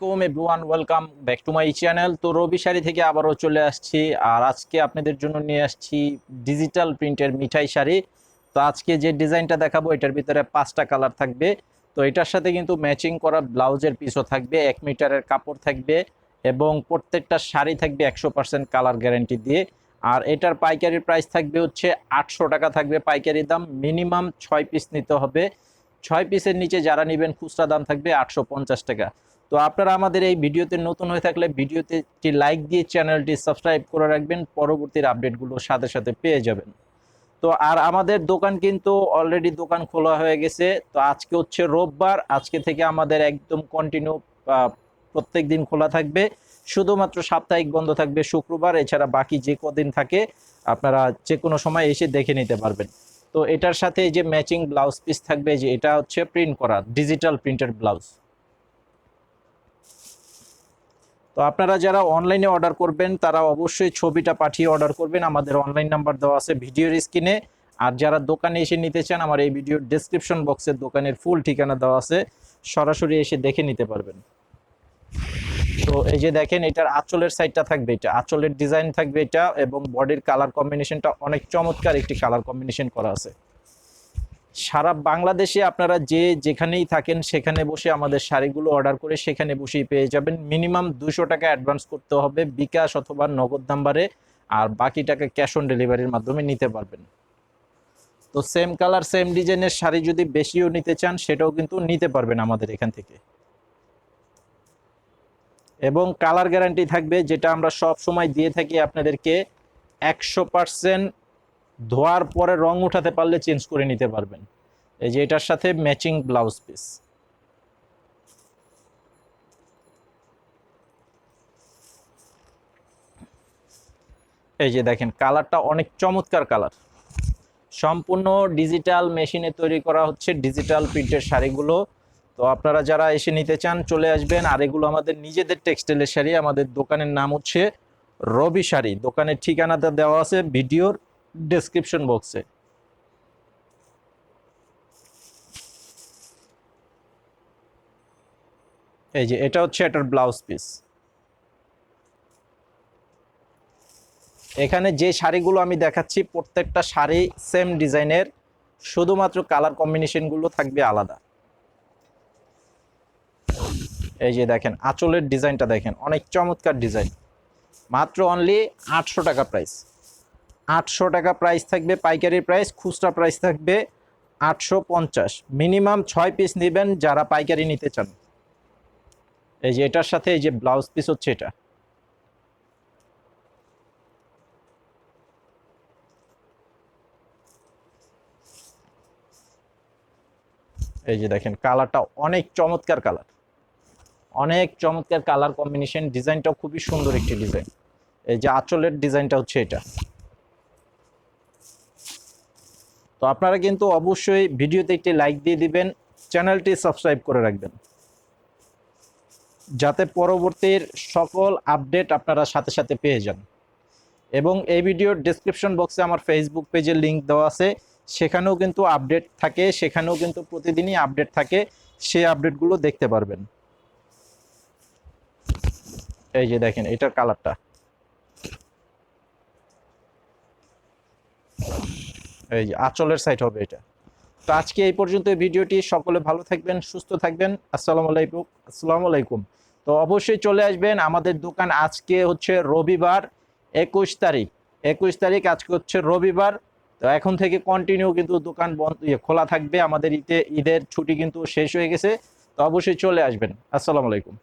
আলাইকুম everyone. Welcome back to my channel. তো রবি শাড়ি থেকে আবারও চলে আসছি। আর আজকে আপনাদের জন্য নিয়ে আসছি ডিজিটাল প্রিন্টের মিঠাই শাড়ি। তো আজকে যে ডিজাইনটা দেখাবো, এটার ভিতরে পাঁচটা কালার থাকবে। তো এটার সাথে কিন্তু ম্যাচিং করা ব্লাউজের পিসও থাকবে, এক মিটারের কাপড় থাকবে এবং প্রত্যেকটা শাড়ি থাকবে একশো পার্সেন্ট কালার গ্যারেন্টি দিয়ে। আর এটার পাইকারি প্রাইস থাকবে হচ্ছে আটশো টাকা থাকবে পাইকারি দাম। মিনিমাম ছয় পিস নিতে হবে। ছয় পিসের নিচে যারা নেবেন, খুচরা দাম থাকবে আটশো পঞ্চাশ টাকা। তো আপনারা আমাদের এই ভিডিওতে নতুন হয়ে থাকলে ভিডিওতে একটি লাইক দিয়ে চ্যানেলটি সাবস্ক্রাইব করে রাখবেন, পরবর্তীর আপডেটগুলো সাথে সাথে পেয়ে যাবেন। তো আর আমাদের দোকান কিন্তু অলরেডি দোকান খোলা হয়ে গেছে। তো আজকে হচ্ছে রোববার, আজকে থেকে আমাদের একদম কন্টিনিউ প্রত্যেক দিন খোলা থাকবে। শুধুমাত্র সাপ্তাহিক বন্ধ থাকবে শুক্রবার, এছাড়া বাকি যে কদিন থাকে, আপনারা যে কোনো সময় এসে দেখে নিতে পারবেন। তো এটার সাথে যে ম্যাচিং ব্লাউজ পিস থাকবে, যে এটা হচ্ছে প্রিন্ট করা ডিজিটাল প্রিন্টেড ব্লাউজ তো আপনারা যারা অনলাইনে অর্ডার করবেন, তারা অবশ্যই ছবিটা পাঠিয়ে অর্ডার করবেন। আমাদের অনলাইন নাম্বার দেওয়া আছে ভিডিওর স্ক্রিনে। আর যারা দোকানে এসে নিতে চান, আমার এই ভিডিওর ডেসক্রিপশন বক্সের দোকানের ফুল ঠিকানা দেওয়া আছে। সরাসরি এসে দেখে নিতে পারবেন। তো এই যে দেখেন, এটার আঁচলের সাইডটা থাকবে এটা। আঁচলের ডিজাইন থাকবে এটা এবং বডির কালার কম্বিনেশনটা অনেক চমৎকার একটি কালার কম্বিনেশন করা আছে। সারা বাংলাদেশে আপনারা যে যেখানেই থাকেন, সেখানে বসে আমাদের শাড়িগুলো অর্ডার করে সেখানে বসেই পেয়ে যাবেন। মিনিমাম দুশো টাকা অ্যাডভান্স করতে হবে বিকাশ অথবা নগদ নাম্বারে, আর বাকি টাকা ক্যাশ অন ডেলিভারির মাধ্যমে নিতে পারবেন। তো সেম কালার সেম ডিজাইনের শাড়ি যদি বেশিও নিতে চান, সেটাও কিন্তু নিতে পারবেন আমাদের এখান থেকে। এবং কালার গ্যারান্টি থাকবে, যেটা আমরা সব সময় দিয়ে থাকি আপনাদেরকে, একশো পার্সেন্ট ধোয়ার পরে রং উঠাতে পারলে চেঞ্জ করে নিতে পারবেন। এই যে এটার সাথে ম্যাচিং ব্লাউজ পিস। এই যে দেখেন, কালারটা অনেক চমৎকার কালার। সম্পূর্ণ ডিজিটাল মেশিনে তৈরি করা হচ্ছে ডিজিটাল প্রিন্টের শাড়িগুলো। তো আপনারা যারা এসে নিতে চান, চলে আসবেন। আর এগুলো আমাদের নিজেদের টেক্সটাইলের শাড়ি। আমাদের দোকানের নাম হচ্ছে রবি শাড়ি। দোকানের ঠিকানাটা দেওয়া আছে ভিডিওর ডেসক্রিপশন বক্সে এই যে, এটা হচ্ছে এটার ব্লাউজ পিস এখানে যে শাড়িগুলো আমি দেখাচ্ছি, প্রত্যেকটা শাড়ি সেম ডিজাইনের শুধুমাত্র কালার কম্বিনেশনগুলো থাকবে আলাদা। এই যে দেখেন, আঁচলের ডিজাইনটা দেখেন, অনেক চমৎকার ডিজাইন মাত্র অনলি আটশো টাকা প্রাইস আটশো টাকা প্রাইস থাকবে, পাইকারি প্রাইস খুচরা প্রাইস থাকবে আটশো পঞ্চাশ। মিনিমাম ছয় পিস নেবেন যারা পাইকারি নিতে চান। এই যে এটার সাথে এই যে ব্লাউজ পিস হচ্ছে এটা। এই যে দেখেন কালারটা অনেক চমৎকার কালার অনেক চমৎকার কালার কম্বিনেশন ডিজাইনটাও খুবই সুন্দর একটি ডিজাইন এই যে আঁচলের ডিজাইনটা হচ্ছে এটা। তো আপনারা কিন্তু অবশ্যই ভিডিওতে একটি লাইক দিয়ে দিবেন, চ্যানেলটি সাবস্ক্রাইব করে রাখবেন। যাতে পরবর্তীর সকল আপডেট আপনারা সাথে সাথে পেয়ে যান। এবং এই ভিডিওর ডেসক্রিপশন বক্সে আমার ফেসবুক পেজের লিঙ্ক দেওয়া আছে। সেখানেও কিন্তু আপডেট থাকে, সেখানেও কিন্তু প্রতিদিনই আপডেট থাকে। সেই আপডেটগুলো দেখতে পারবেন। এই যে দেখেন, এটার কালারটা এই আঁচলের সাইড হবে এটা। তো আজকে এই পর্যন্ত ভিডিওটি। সকলে ভালো থাকবেন, সুস্থ থাকবেন। আসসালামু আলাইকুম। আসসালামু আলাইকুম। তো অবশ্যই চলে আসবেন আমাদের দোকান আজকে হচ্ছে রবিবার একুশ তারিখ। একুশ তারিখ আজকে হচ্ছে রবিবার। তো এখন থেকে কন্টিনিউ কিন্তু দোকান বন্ধ ইয়ে খোলা থাকবে। আমাদের ঈদে, ঈদের ছুটি কিন্তু শেষ হয়ে গেছে। তো অবশ্যই চলে আসবেন। আসসালামু আলাইকুম।